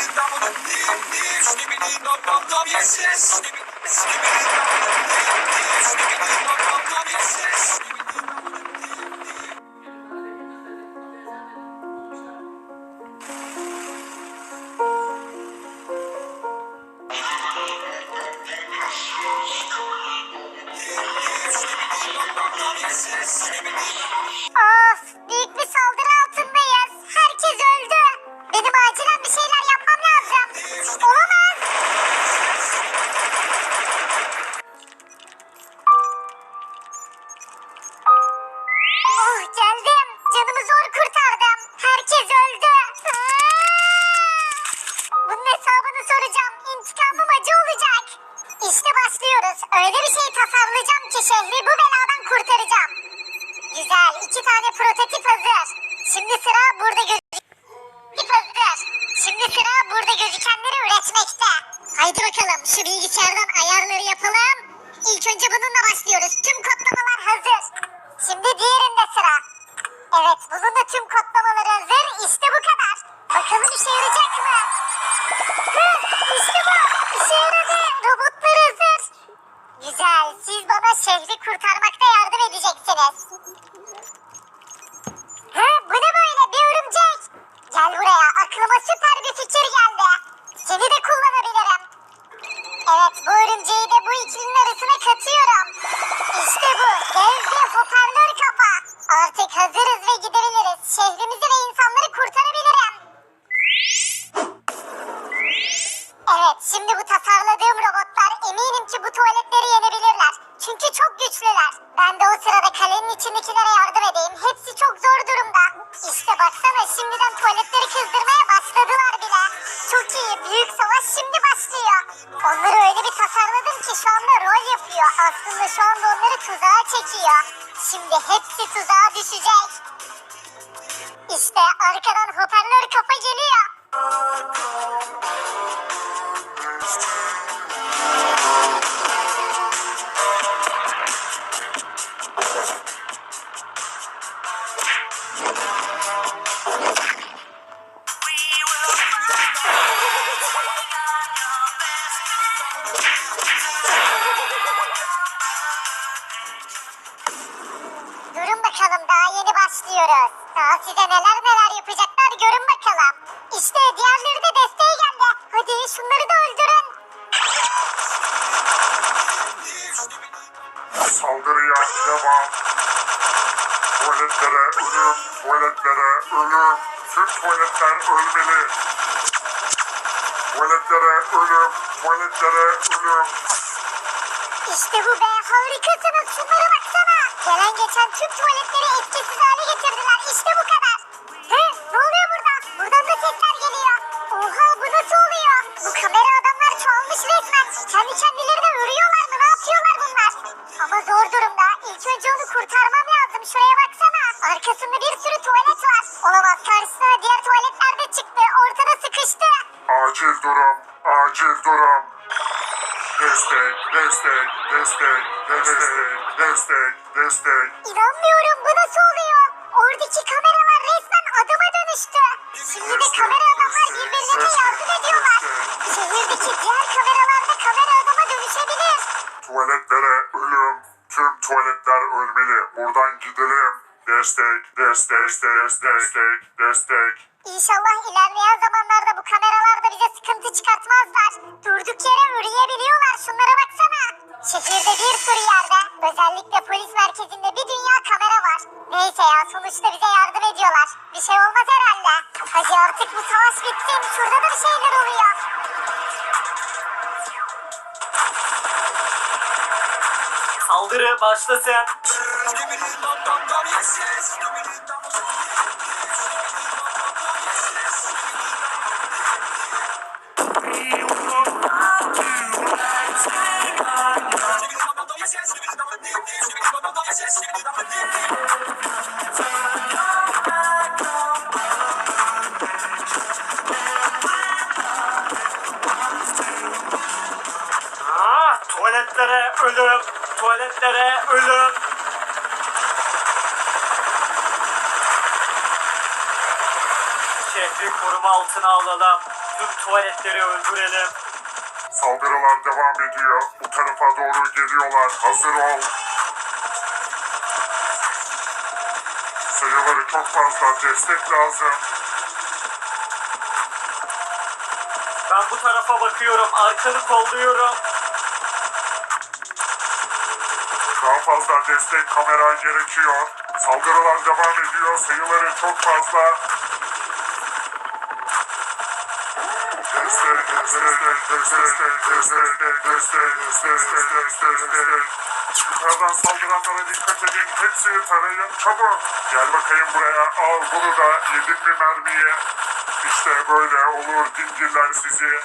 Of Zor kurtardım. Herkes öldü. Bunun hesabını soracağım. İntikamım acı olacak. İşte başlıyoruz. Öyle bir şey tasarlayacağım ki şehri bu beladan kurtaracağım. Güzel. iki tane prototip hazır. Şimdi sıra burada gözüküyor. hazır. Şimdi sıra burada gözükenleri üretmekte. Haydi bakalım şu bilgisayardan ayarları yapalım. İlk önce bununla başlıyoruz. Tüm kodlamalar hazır. Şimdi diğerinde sıra. Evet bunun da tüm kodlamaları hazır. İşte bu kadar. Bakalım işe yarayacak mı? Hı, işte bu. İşe yaradı. Robotlar hazır. Güzel. Siz bana şehri kurtarmakta yardım edeceksiniz. Ha, bu ne böyle bir örümcek? Gel buraya aklıma süper bir fikir geldi. Seni de kullanabilirim. Evet bu örümceği de bu ikilinin arasına katıyorum. İşte bu dev bir. Artık hazırız ve gidebiliriz. Şehrimizi ve insanları kurtarabilirim. Evet şimdi bu tasarladığım robotlar eminim ki bu tuvaletleri yenebilirler. Çünkü çok güçlüler. Ben de o sırada kalenin içindekilere yardım edeyim. Hepsi çok zor durumda. İşte baksana şimdiden tuvaletleri kızdırmaya başladılar. Çok iyi büyük savaş şimdi başlıyor. Onları öyle bir tasarladım ki şu anda rol yapıyor. Aslında şu anda onları tuzağa çekiyor. Şimdi hepsi tuzağa düşecek. İşte arkadan hoparlör kafa geliyor. Başlıyoruz. Daha size neler neler yapacaklar görün bakalım. İşte diğerleri de desteğe geldi. Hadi şunları da öldürün. Saldırıya devam. Tuvaletlere ölüm, tuvaletlere ölüm. Tüm tuvaletler ölmeli. Tuvaletlere ölüm, tuvaletlere ölüm. İşte bu be harikasınız şunlara baksana. Gelen geçen tüm tuvaletleri etkisiz resmen. Kendi kendilerine örüyorlar mı? Ne yapıyorlar bunlar? Ama zor durumda. İlk önce onu kurtarmam lazım. Şuraya baksana. Arkasında bir sürü tuvalet var. Olamaz karşısına diğer tuvaletler de çıktı. Ortada sıkıştı. Acil durum, acil durum. Destek, destek, destek, destek, destek, destek. İnanmıyorum bu nasıl oluyor? Oradaki kameralar resmen adama dönüştü. Şimdi de kamera adamlar birbirlerine yardım ediyorlar. Şehirdeki diğer Tuvaletlere ölüm. Tüm tuvaletler ölmeli. Buradan gidelim. Destek, destek, destek, destek, destek. İnşallah ilerleyen zamanlarda bu kameralar da bize sıkıntı çıkartmazlar. Durduk yere üreyebiliyorlar şunlara baksana. Şehirde bir sürü yerde özellikle polis merkezinde bir dünya kamera var. Neyse ya sonuçta bize yardım ediyorlar. Bir şey olmaz herhalde. Hadi artık bu savaş bitsin. Şurada da bir şeyler oluyor. Saldırı başlasın. Ah, tuvaletlere ölüm. Tuvaletlere ölüm. Şehri koruma altına alalım. Tüm tuvaletleri öldürelim. Saldırılar devam ediyor. Bu tarafa doğru geliyorlar. Hazır ol. Sayıları çok fazla. Destek lazım. Ben bu tarafa bakıyorum. Arkanı kolluyorum. fazla destek kamera gerekiyor. Saldırılar devam ediyor. Sayıları çok fazla. Destek, destek, destek, destek, destek, destek, destek. Yukarıdan saldıranlara dikkat edin. Hepsini tarayın çabuk. Gel bakayım buraya. Al bunu da yedin mi mermiye? İşte böyle olur dingiller sizi.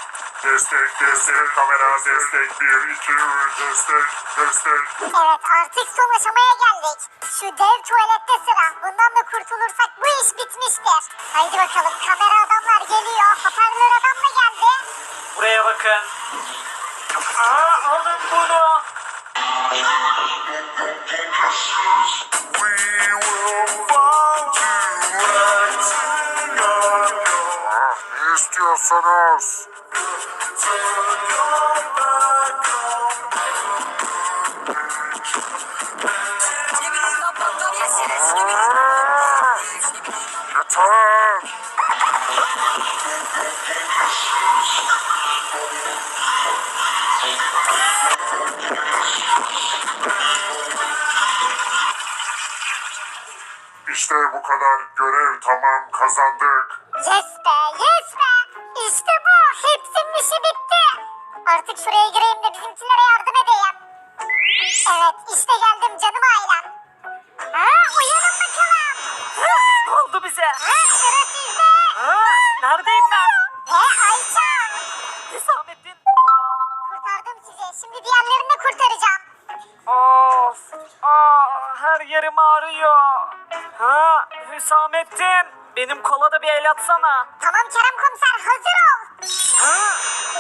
Destek, destek, kamera, destek, 1, 2, 3, destek, destek. Evet artık son aşamaya geldik. Şu dev tuvalette sıra. Bundan da kurtulursak bu iş bitmiştir. Haydi bakalım kamera adamlar geliyor. Hoparlör adam da geldi. Buraya bakın. Aa, alın bunu. Yeter! İşte bu kadar görev tamam kazandık. Yes be yes be. İşte bu. Hepsinin işi bitti. Artık şuraya gireyim de bizimkilere yardım edeyim. Evet işte geldim canım ailem. Ha, uyanın bakalım. Ne oldu bize? Ha, sıra sizde. Ha, neredeyim ben? Ve Ayça. Hüsamettin. Kurtardım sizi. Şimdi diğerlerini de kurtaracağım. Of. Aa, her yerim ağrıyor. Ha, Hüsamettin. Benim kola da bir el atsana. Tamam Kerem komiser hazır ol.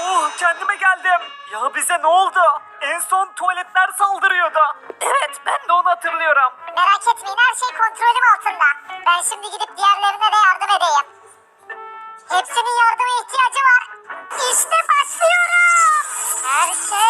oh kendime geldim. Ya bize ne oldu? En son tuvaletler saldırıyordu. Evet ben de onu hatırlıyorum. Merak etmeyin her şey kontrolüm altında. Ben şimdi gidip diğerlerine de yardım edeyim. Hepsinin yardıma ihtiyacı var. İşte başlıyorum. Her şey